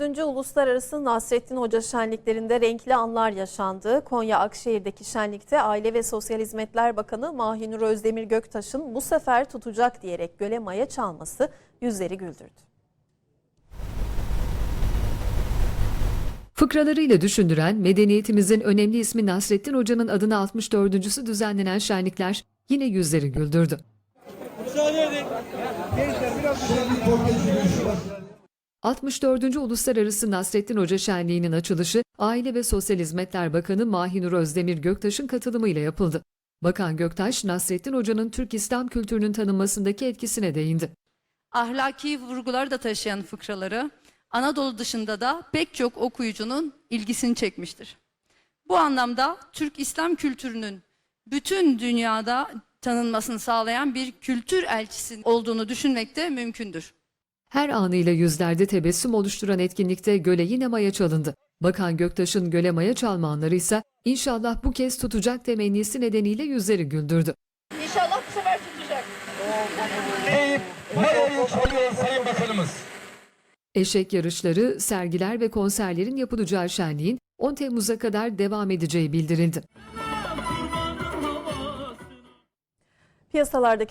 4. Uluslararası Nasrettin Hoca şenliklerinde renkli anlar yaşandı. Konya Akşehir'deki şenlikte Aile ve Sosyal Hizmetler Bakanı Mahinur Özdemir Göktaş'ın bu sefer tutacak diyerek göle maya çalması yüzleri güldürdü. Fıkralarıyla düşündüren, medeniyetimizin önemli ismi Nasrettin Hoca'nın adına 64.sü düzenlenen şenlikler yine yüzleri güldürdü. Müsaade edin. 64. Uluslararası Nasrettin Hoca Şenliği'nin açılışı Aile ve Sosyal Hizmetler Bakanı Mahinur Özdemir Göktaş'ın katılımıyla yapıldı. Bakan Göktaş, Nasrettin Hoca'nın Türk İslam kültürünün tanınmasındaki etkisine değindi. ahlaki vurgular da taşıyan fıkraları Anadolu dışında da pek çok okuyucunun ilgisini çekmiştir. Bu anlamda Türk İslam kültürünün bütün dünyada tanınmasını sağlayan bir kültür elçisi olduğunu düşünmek de mümkündür. Her anıyla yüzlerde tebessüm oluşturan etkinlikte göle yine maya çalındı. Bakan Göktaş'ın göle maya çalma anları ise inşallah bu kez tutacak temennisi nedeniyle yüzleri güldürdü. İnşallah bu sefer tutacak. Deyip mayayı çalıyor Sayın Bakanımız. Eşek yarışları, sergiler ve konserlerin yapılacağı şenliğin 10 Temmuz'a kadar devam edeceği bildirildi. Piyasalardaki